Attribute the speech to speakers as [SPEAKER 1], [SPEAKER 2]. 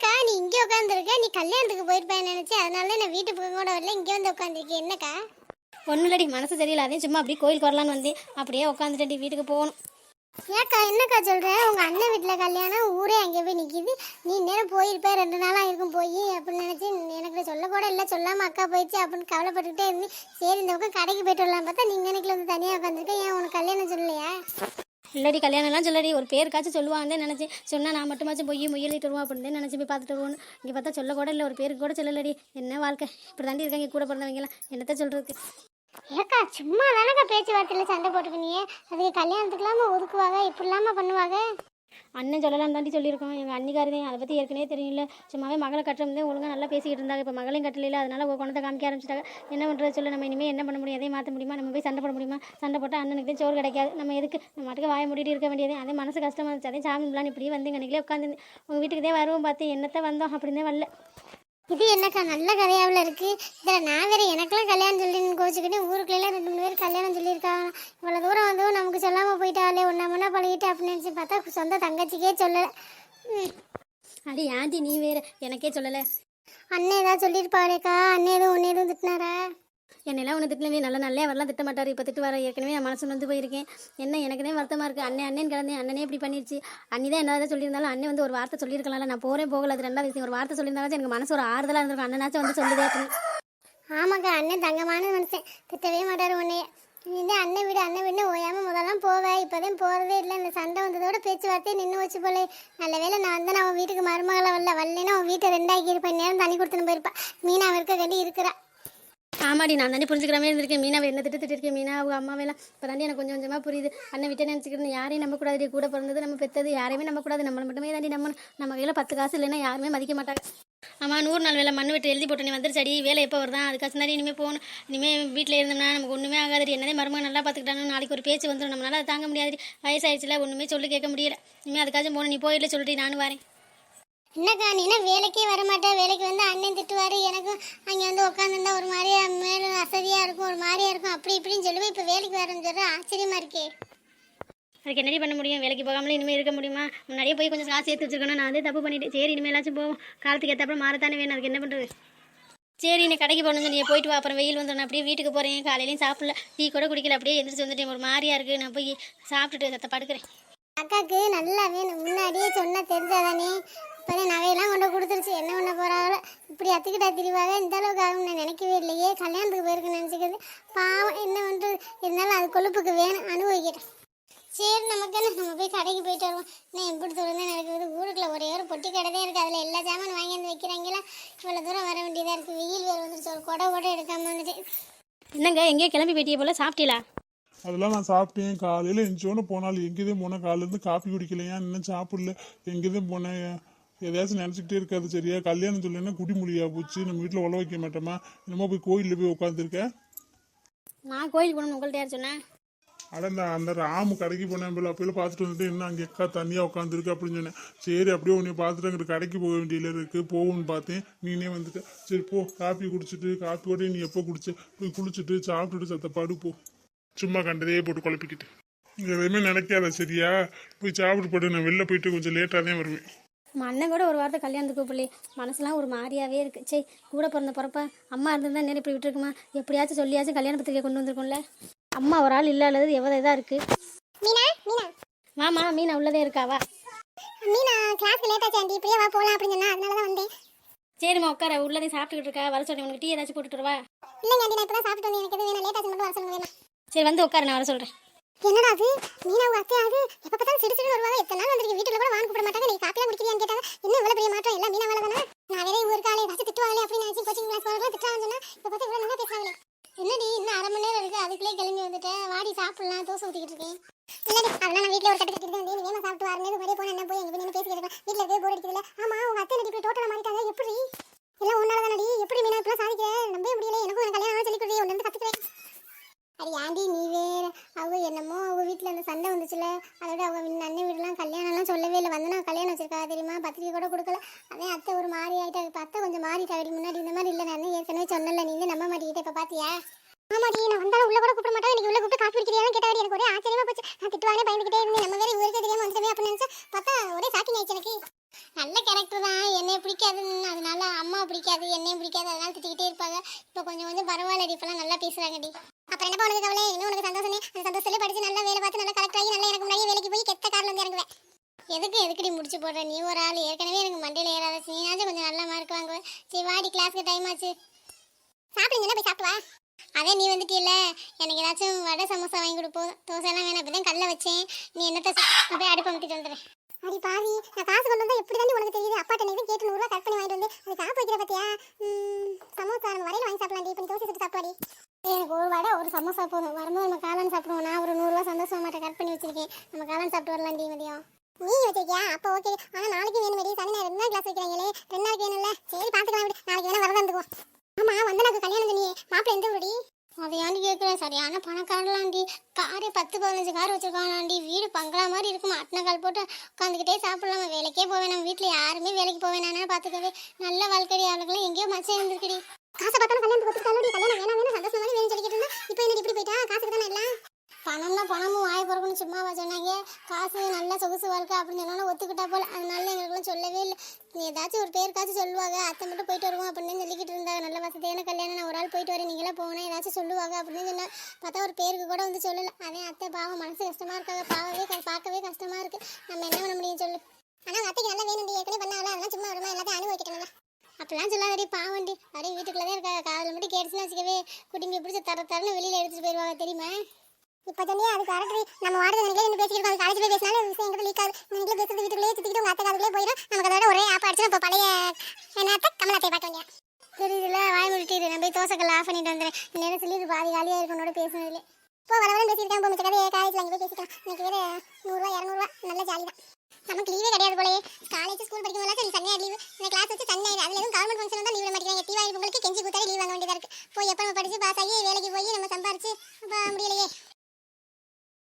[SPEAKER 1] என்னக்கா நீ இங்கே உட்காந்துருக்க நீ கல்யாணத்துக்கு போயிருப்பேன்னு நினைச்சு? அதனால நான் வீட்டு பக்கம் கூட வரல. இங்கே வந்து உட்காந்துருக்கேன் என்னக்கா?
[SPEAKER 2] ஒன்றும் இல்லடி மனசு சரியில்லை. அதையும் சும்மா அப்படியே கோயிலுக்கு வரலான்னு வந்தேன். அப்படியே உட்காந்துட்டு வீட்டுக்கு போகணும்.
[SPEAKER 1] ஏக்கா என்னக்கா சொல்ற? உங்க அண்ணன் வீட்டுல கல்யாணம் ஊரே அங்கே போய் நிக்குது. நீ நேரம் போயிருப்ப ரெண்டு நாளா இருக்கும் போய் அப்படின்னு நினைச்சு எனக்கு சொல்ல கூட இல்லை. சொல்லாம அக்கா போயிடுச்சு அப்படின்னு கவலைப்பட்டுக்கிட்டே இருந்தேன். சரி இந்த பக்கம் கடைக்கு போயிட்டு வரலாம் பார்த்தா நீங்க எனக்கு வந்து தனியா உட்காந்துருக்க ஏன் உனக்கு கல்யாணம் சொல்லலையா?
[SPEAKER 2] இல்லடி கல்யாணம்லாம் சொல்லடி. ஒரு பேருக்காச்சும் சொல்லுவான்னு நினச்சேன். சொன்னால் நான் மட்டுமாச்சும் போய் முயலிட்டு வருவோம் அப்படின்னு நினச்சி போய் பார்த்துட்டு வருவோம் இங்கே பார்த்தா சொல்ல கூட இல்லை. ஒரு பேருக்கு கூட சொல்லலடி. என்ன வாழ்க்கை? இப்படி தாண்டி இருக்காங்க கூட பிறந்தவங்கலாம் என்னத்த சொல்கிறதுக்கு
[SPEAKER 1] ஏக்கா சும்மா தானக்கா பேச்சுவார்த்தையில் சண்டை போட்டுக்கினியே அதுக்கு இல்லாமல் ஒதுக்குவாங்க இப்படிலாம பண்ணுவாங்க?
[SPEAKER 2] அண்ணன் சொல்லலாம் தாண்டி சொல்லியிருக்கோம். எங்கள் அன்னிக்காரதே அதை பற்றி ஏற்கனவே தெரியல சும்மாவே மகளை கட்டுறதே ஒழுங்காக நல்லா பேசிக்கிட்டு இருந்தாங்க. இப்போ மகளையும் கட்டலையில. அதனால ஒரு குணத்தை காமிக்க ஆரம்பிச்சிட்டாங்க. என்ன பண்ணுறது சொல்ல? நம்ம இனிமேல் என்ன பண்ண முடியும்? எதையும் மாற்ற முடியுமா? நம்ம போய் சண்டை போட முடியுமா? சண்டை போட்டால் அண்ணனுக்கு தான் சோறு கிடைக்காது. நம்ம எதுக்கு? நம்ம மாட்டுக்கு வாய முடிட்டு இருக்க வேண்டியது. அதே மனசு கஷ்டமாக இருந்துச்சு. அதே சாமி பிள்ளான்னு இப்படியே வந்து அன்றைக்கிலே உட்காந்து உங்கள் வீட்டுக்கு தான் வருவோம் பார்த்து. என்னத்தை வந்தோம்? அப்படின்னே வரல.
[SPEAKER 1] இது என்னக்கா நல்ல கதையாவில் இருக்கு. இதில் நான் வேற எனக்கெல்லாம் கல்யாணம் சொல்லி கோச்சுக்கிட்டு ஊருக்குள்ளெல்லாம் ரெண்டு மூணு பேர் கல்யாணம் சொல்லியிருக்காங்க. இவ்வளோ தூரம் வந்து நமக்கு சொல்லாமல் போயிட்டாலே ஒன்றா பழகிட்டு அப்படின்னு நினச்சி பார்த்தா சொந்த தங்கச்சிக்கே சொல்லலை.
[SPEAKER 2] அடி ஆண்டி நீ வேற எனக்கே சொல்லலை?
[SPEAKER 1] அண்ணன் ஏதாவது சொல்லியிருப்பாரேக்கா? அண்ணன் எதுவும் ஒன்று எதுவும் திட்டினாரா?
[SPEAKER 2] என்னெல்லாம் ஒன்று திட்டலவே நல்ல நல்லே வரலாம் திட்ட மாட்டார். இப்போ திட்டு வர ஏற்கனவே நான் மனசு வந்து போயிருக்கேன். என்ன எனக்குனே வருத்தமாக இருக்குது அண்ணன் அண்ணன் கிடந்தேன். அண்ணனே இப்படி பண்ணிருச்சு. அண்ணி தான் என்ன சொல்லியிருந்தாலும் அண்ணன் வந்து ஒரு வார்த்தை சொல்லியிருக்கலாம்ல. நான் போகிறேன் போகல. அது ரெண்டாவது விஷயம். ஒரு வார்த்தை சொல்லியிருந்தாலும் எனக்கு மனசு ஒரு ஆறுதலாக இருந்திருக்கும். அண்ணனாச்சும் வந்து சொல்லுதே
[SPEAKER 1] ஆமாக்கா அண்ணன் தங்கமான மனுஷன். திட்டவே மாட்டார் உன்னே இந்த அண்ணன் வீடு அண்ணன் வீடு ஓயாம முதல்லாம் போவேன் இப்போதான் போறதே இல்லை. இந்த சண்டை வந்ததோட பேச்சுவார்த்தையை நின்று வச்சு போல. நல்ல வேளை நான் வந்து நான் வீட்டுக்கு மருமகளை வரல வரலைன்னா அவன் வீட்டை ரெண்டாக்கி இருப்பேன் நேரம் தண்ணி கொடுத்துன்னு போயிருப்பா. மீனா அவருக்கு கண்டி இருக்கிறா.
[SPEAKER 2] ஆமாடி நான் தாண்டி புரிஞ்சுக்கிற மாதிரி இருந்திருக்கேன். மீனாவை என்ன திட்டு திட்டிருக்கேன் மீனா அவங்க அம்மாவெல்லாம். இப்போ தாண்டி எனக்கு கொஞ்சம் கொஞ்சமாக புரியுது. அண்ணன் விட்டே நினச்சிக்கிறேன் யாரையும் நம்பக்கூடாது கூட பிறந்தது நம்ம பெற்றது யாரையுமே நம்பக்கூடாது நம்மளை மட்டுமே தாண்டி நம்ம நம்ம கையில் பத்து காசு இல்லைன்னா யாருமே மதிக்க மாட்டாங்க. ஆமாம் நூறு நாள் வேலை மண்ணு விட்டு எழுதி போட்டு நீ வந்துருச்சடி. வேலை எப்போ வருதான் அதுக்காக தாண்டி இனிமேல் போகணும். இனிமேல் வீட்டில் இருந்தோம்னா நமக்கு ஒன்றுமே ஆகாதடி. என்னதே மருமக நல்லா பார்த்துக்கிட்டாங்க நாளைக்கு ஒரு பேச்சு வந்துடும் நம்மளால அதை தாங்க முடியாது வயசாயிடுச்சுல ஒன்றுமே சொல்லி கேட்க முடியல. இனிமேல் அதுக்காச்சும் போகணும். நீ போயிடல சொல்லிட்டு நானும் வரேன்.
[SPEAKER 1] என்னக்கா நீ என்ன வேலைக்கே வர மாட்டேன் வேலைக்கு வந்து அண்ணன் திட்டுவாரு எனக்கும் அங்கே வந்து உட்காந்துருந்தா ஒரு மாதிரியா மேலும் வசதியாக இருக்கும் ஒரு மாதிரியா இருக்கும் அப்படி இப்படின்னு சொல்லுவேன் இப்போ வேலைக்கு வரேன்னு சொல்ற. ஆச்சரியமா இருக்கே.
[SPEAKER 2] அதுக்கு என்னடி பண்ண முடியும்? வேலைக்கு போகாமலே இனிமேல் இருக்க முடியுமா? முன்னாடியே போய் கொஞ்சம் காசு சேர்த்து வச்சுக்கணும் நான் வந்து தப்பு பண்ணிட்டேன். சரி இனிமேலாச்சும் போவோம். காலத்துக்கு ஏற்றப்பறம் மாறத்தானே வேணும். அதுக்கு என்ன பண்ணுறது சரி நீ கடைக்கு போகணும் நீ போயிட்டு வா. அப்புறம் வெயில் வந்துடும் அப்படியே வீட்டுக்கு போகிறேன் காலையிலையும் சாப்பிடல. டீ கூட குடிக்கல. அப்படியே எந்திரிச்சு வந்துட்டேன். ஒரு மாதிரியா இருக்குது நான் போய் சாப்பிட்டுட்டு சத்த படுக்கிறேன்.
[SPEAKER 1] அக்காக்கு நல்லா வேணும். முன்னாடியே சொன்னா தெரிஞ்சாதானே. இப்போதான் நகையெல்லாம் கொண்டு கொடுத்துருச்சு. என்ன பண்ண போறாங்களோ இப்படி அத்துக்கிட்டா திரிவாக? இந்த அளவுக்கு ஆகும் நான் நினைக்கவே இல்லையே. கல்யாணத்துக்கு போயிருக்கு நினச்சிக்கிறது. பாவம் என்ன பண்ணுறது இருந்தாலும் அது கொழுப்புக்கு வேணும். அனுபவிக்கிறேன் சரி நமக்கு என்ன? நம்ம போய் கடைக்கு போயிட்டு வருவோம். இன்னும் எப்படி தூரம் தான் நடக்குது? ஊருக்குள்ள ஒரே ஒரு பொட்டி கடை தான் இருக்குது அதில் எல்லா ஜாமான் வாங்கி வந்து வைக்கிறாங்களா? இவ்வளோ தூரம் வர வேண்டியதாக இருக்குது வெயில் வேறு வந்துருச்சு. ஒரு கொடை கூட எடுக்காம வந்துட்டு.
[SPEAKER 2] என்னங்க எங்கேயோ கிளம்பி போயிட்டிய போல. சாப்பிட்டீங்களா?
[SPEAKER 3] அதெல்லாம் நான் சாப்பிட்டேன். காலையில் எஞ்சோன்னு போனாலும் எங்கேயும் போனேன் காலையிலேருந்து காப்பி குடிக்கலையா? இன்னும் சாப்பிடல. எங்கேயும் போனேன். எதையாச்சும் நினச்சிக்கிட்டே இருக்காது சரியா? கல்யாணம் சொல்லினா குடிமொழியா போச்சு. நம்ம வீட்டில் உழ வைக்க மாட்டோமா? என்னமோ போய் கோயிலில் போய் உட்காந்துருக்கேன்
[SPEAKER 2] நான் கோயிலுக்கு போகணும் உங்கள்கிட்ட யார் சொன்னேன்
[SPEAKER 3] அட இந்த அந்த ராமு கடைக்கு போனேன் போல. அப்போல பார்த்துட்டு வந்துட்டு என்ன அங்கே எக்கா தனியாக உட்காந்துருக்கு அப்படின்னு சொன்னேன். சரி அப்படியே உன்னை பார்த்துட்டு அங்கிட்டு கடைக்கு போக வேண்டியதில் இருக்குது போகும்னு பார்த்தேன். நீனே வந்துட்ட. சரி போ. காப்பி குடிச்சிட்டு காப்பியோட நீ எப்போ குடிச்ச? போய் குளிச்சுட்டு சாப்பிட்டுட்டு சத்த படு போ. சும்மா கண்டதையே போட்டு குழப்பிக்கிட்டு. எதுவுமே நினைக்காத சரியா? போய் சாப்பிட்டு படு. நான் வெளில போயிட்டு கொஞ்சம் லேட்டாக தான் வருவேன்.
[SPEAKER 2] அண்ணன் கூட ஒரு வாரத்தை கல்யாணத்துக்கு கூப்பிடல மனசுலாம் ஒரு மாதிரியாவே இருக்கு. சே கூட பிறந்த பிறப்பா அம்மா இருந்திருந்தா நேரம் இப்படி விட்டுருக்குமா? எப்படியாச்சும் சொல்லியாச்சும் கல்யாண பத்திரிக்கை கொண்டு வந்திருக்கும்ல. அம்மா ஒரு ஆள் இல்லாதது எவ்வளோ இதாக இருக்கு?
[SPEAKER 1] மீனா மீனா.
[SPEAKER 2] மாமா மீனா உள்ளதே இருக்காவா
[SPEAKER 1] மீனா கிளாஸ்க்கு லேட் ஆச்சு ஆண்டி. இப்படியே வா போகலாம் அப்படின்னு சொன்னா. அதனால தான் வந்தேன்.
[SPEAKER 2] சரிம்மா உட்கார. உள்ளதே சாப்பிட்டுக்கிட்டு இருக்கா? வர சொல்லி உனக்கு டீ ஏதாச்சும் போட்டுட்டு வரவா
[SPEAKER 1] இல்லைங்க ஆண்டி நான் இப்போ தான் சாப்பிட்டு வந்தேன் எனக்கு எதுவும் வேணும். லேட் ஆச்சு மட்டும் வர சொல்லுங்க வேணும்.
[SPEAKER 2] சரி வந்து உட்கார நான் வர சொல்கிறேன்
[SPEAKER 1] என்னடா அது? மீனா உங்க அத்தை அது? எப்ப பார்த்தாலும் சிடு சிடு வருவாங்க. எத்தனை நாள் வந்திருக்கு. வீட்டுல கூட வாங்க கூப்பிட மாட்டாங்க. நீ காப்பியா குடிக்கிறியான்னு கேட்டாங்க இன்னும் இவ்வளவு பெரிய மாற்றம் எல்லாம் மீனா வேலை தானே நான் வேற ஊர் காலை ஏதாச்சும் திட்டுவாங்களே அப்படின்னு நினைச்சு கோச்சிங் கிளாஸ் போறதுல திட்டாங்கன்னு சொன்னா இப்ப பார்த்தா இவ்வளவு நல்லா பேசுறாங்களே என்னடி இன்னும் அரை மணி நேரம் இருக்கு அதுக்குள்ளே கிளம்பி வந்துட்டேன் வாடி சாப்பிடலாம் தோசை ஊத்திக்கிட்டு இருக்கேன் இல்லடி அதெல்லாம் நான் வீட்டுல ஒரு கட்டு கட்டிட்டு வந்து நீ வேமா சாப்பிட்டு வரணும் மாதிரியே போன என்ன போய் எங்க நின்று பேசிக்கிட்டு இருக்கேன். வீட்டுல இருக்கே போர் அடிக்குதுல ஆமா உங்க அத்தை நடி இப்படி டோட்டலா மாறிட்டாங்க எப்படி எல்லாம் உன்னால தானடி எப்படி மீனா இப்பெல்லாம் சாதிக்கிற நம்பவே முடியல எனக்கும் உனக்கு கல்யாணம் சொல்லி கொடுறீ ஒன்று கத்துக்கிறேன் அடி ஆண்டி நீ வேற அவங்க என்னமோ அவங்க வீட்டில் அந்த சண்டை வந்துச்சுல அதோட அவங்க வீ- அண்ணன் வீடுலாம் கல்யாணம்லாம் சொல்லவே இல்லை வந்தனா கல்யாணம் வச்சிருக்கா தெரியுமா பத்திரிக்கை கூட கொடுக்கல. அதே அத்தை ஒரு மாறி ஆயிட்டா. இப்போ அத்தை கொஞ்சம் மாறிட்டாடி முன்னாடி இந்த மாதிரி இல்லை. நான் ஏற்கனவே சொன்னல நீ நம்ப மாட்டேங்கிட்ட. இப்போ பார்த்தியா ஆமாடி நான் வந்தாலும் உள்ள கூட கூப்பிட மாட்டேன். எனக்கு உள்ள கூப்பிட்டு காசு குடிக்கிறியான்னு கேட்டாடி எனக்கு ஒரே ஆச்சரியமா போச்சு. நான் திட்டுவானே பயந்துகிட்டே இருந்தேன். நம்ம வேற ஊருக்கே தெரியாம வந்துட்டவே அப்படின்னு நினைச்சா பார்த்தா ஒரே ஷாக்கிங் ஆயிடுச்சு எனக்கு. நல்ல கேரக்டர் தான். என்னை பிடிக்காதுன்னு. அதனால அம்மா பிடிக்காது என்னையும் பிடிக்காது. அதனால திட்டிக்கிட்டே இருப்பாங்க. இப்போ கொஞ்சம் கொஞ்சம் பரவாயில்லடி. இப்பெல்லாம் நல்லா பேசுறாங்கடி. அப்புறம் என்ன உனக்கு கவலை? இன்னும் உனக்கு சந்தோஷமே அந்த சந்தோஷத்துல படிச்சு நல்லா வேலை பார்த்து நல்லா கலெக்டர் ஆகி நல்லா எனக்கு முன்னாடியே வேலைக்கு போய் கெத்த கார்ல வந்து இறங்குவேன். எதுக்கு எதுக்குடி முடிச்சு போடுற? நீ ஒரு ஆள். ஏற்கனவே எனக்கு மண்டையில ஏறாத. நீனாச்சும் கொஞ்சம் நல்ல மார்க் வாங்குவேன் சரி வாடி கிளாஸ்க்கு டைம் ஆச்சு. சாப்பிடுங்க போய் சாப்பிட்டு வா. அதே நீ வந்துட்டியல்ல எனக்கு ஏதாச்சும் வடை சமோசா வாங்கி கொடுப்போம் தோசைலாம் வேணாம். இப்போ தான் கல்ல வச்சேன். நீ என்னத்த போய் அடுப்பு அமைக்கிட்டு வந்துடுறேன். அடி பாவி நான் காசு கொண்டு வந்தா எப்படி தாண்டி உனக்கு தெரியுது? அப்பாட்ட நீ கேட்டு நூறுரூவா கட் பண்ணி வாங்கிட்டு வந்து அது காப்பு வைக்கிற பத்தியா? ம், சமோசா நம்ம வரையில வாங்கி சாப்பிடலாம் இப்போ தோசை சுட்டு சாப்பாடி எனக்கு ஒரு வடை ஒரு சமோசா போதும். வரும்போது நம்ம காளான் சாப்பிடுவோம். நான் ஒரு நூறுரூவா சந்தோஷமா மாட்டை கட் பண்ணி வச்சிருக்கேன். நம்ம காளான் சாப்பிட்டு வரலாம்டி மதியம். நீ வச்சிருக்கியா? அப்போ ஓகே ஆனா நாளைக்கு வேணும் மேடி சனி ரெண்டு நாள் கிளாஸ் வைக்கிறாங்களே. ரெண்டு நாளைக்கு வேணும்ல. சரி பார்த்துக்கலாம் விடு. நாளைக்கு வேணா வரதான் இருந்துக்குவோம் ஆமா வந்தனாக்கு கல்யாணம் பண்ணி மாப்பிள்ளை எந்த ஊருடி அதை ஏன்டி கேட்குறேன் சரியான பணக்காரலாண்டி. காரே பத்து பதினஞ்சு கார் வச்சிருக்காங்களாண்டி வீடு பங்களா மாதிரி இருக்கும்? அட்டனை கால் போட்டு உட்காந்துக்கிட்டே சாப்பிடலாமா? வேலைக்கே போவேன் நம்ம வீட்டில் யாருமே வேலைக்கு போவேன் பார்த்துக்கவே நல்ல வாழ்க்கை அவளுக்குலாம் எங்கேயோ மச்சம் இருந்திருக்குடி. காசை பார்த்தாலும் கல்யாணம் கொடுத்துருக்காலும் கல்யாணம் வேணாம் வேணும் சந்தோஷமா மாதிரி வேணும் சொல்லிக்கிட்டு இருந்தா இப்போ என்ன இப்படி போயிட்டா காசுக்கு தானே எல்லாம் பணம்னா பணமும் வாய் பிறக்கணும் சும்மாவா சொன்னாங்க காசு நல்ல சொகுசு வாழ்க்கை அப்படின்னு சொன்னாலும் ஒத்துக்கிட்டா போல. அதனால எங்களுக்குலாம் சொல்லவே இல்லை. ஏதாச்சும் ஒரு பேருக்காச்சும் சொல்லுவாங்க. அத்தை மட்டும் போயிட்டு வருவோம் அப்படின்னு சொல்லிக்கிட்டு இருந்தாங்க. நல்ல வசதியான கல்யாணம். நான் ஒரு ஆள் போயிட்டு வரேன். நீங்களாம் போனேன் ஏதாச்சும் சொல்லுவாங்க அப்படின்னு சொன்னால் பார்த்தா ஒரு பேருக்கு கூட வந்து சொல்லல. அதே அத்தை பாவம் மனசு கஷ்டமா இருக்காங்க. பாவவே பார்க்கவே கஷ்டமா இருக்கு. நம்ம என்ன பண்ண முடியும் சொல்லு. ஆனால் அத்தைக்கு நல்லா வேணும் ஏற்கனவே பண்ணாங்களா? அதெல்லாம் சும்மா வருமா எல்லாத்தையும் அனுபவிக்கணும் அப்பெல்லாம் சொல்லாதடி பாவண்டி அப்படியே வீட்டுக்குள்ளே தான் இருக்காங்க. காதில் மட்டும் கேட்டுச்சுன்னு வச்சுக்கவே குடும்பி பிடிச்சி தர தரன்னு வெளியில் எடுத்துட்டு போயிடுவாங்க தெரியுமா? இப்போ சொன்னியே அது கரெக்ட் நம்ம வாடகை நினைக்கல என்ன பேசிக்கிட்டு இருக்கோம். காலேஜ் போய் பேசினாலும் விஷயம் எங்கிட்ட லீக் ஆகுது. நீங்களே பேசுறது வீட்டுக்குள்ளே சுத்திக்கிட்டு உங்க அத்தை காதுக்குள்ளே போயிடும் நமக்கு அதோட ஒரே ஆப் அடிச்சு இப்போ பழைய என்ன அத்தை கமலாத்தை பார்க்க வேண்டிய தெரியுதுல வாய் முடிட்டிடு நான் போய் தோசைக்கல்ல ஆஃப் பண்ணிட்டு வந்துடுறேன். நேரம் சொல்லி இது பாதி காலியாக இருக்கனோட பேசுனதுல இப்போ வர வர பேசியிருக்கேன். இப்போ மிச்ச கதையை காலேஜில் அங்கே போய் பேசிக்கலாம். இன்னைக்கு வேறு நூறுரூவா இரநூறுவா நல்ல ஜாலி தான். நமக்கு லீவே கிடையாது போலயே. காலேஜ் ஸ்கூல் படிக்கும் போது சரி சண்டே லீவு இந்த கிளாஸ் வச்சு சண்டே அதுல எதுவும் கவர்மெண்ட் ஃபங்க்ஷன் தான் லீவ் விட மாட்டேங்கிறாங்க. தீபாவளி பொங்கலுக்கு கெஞ்சி கூத்தாடி லீவ் வாங்க வேண்டியதா இருக்கு. போய் எப்போ நம்ம படிச்சு பாஸ் ஆகி வேலைக்கு போய் நம்ம சம்பாரிச்சு அப்போ முடியலையே.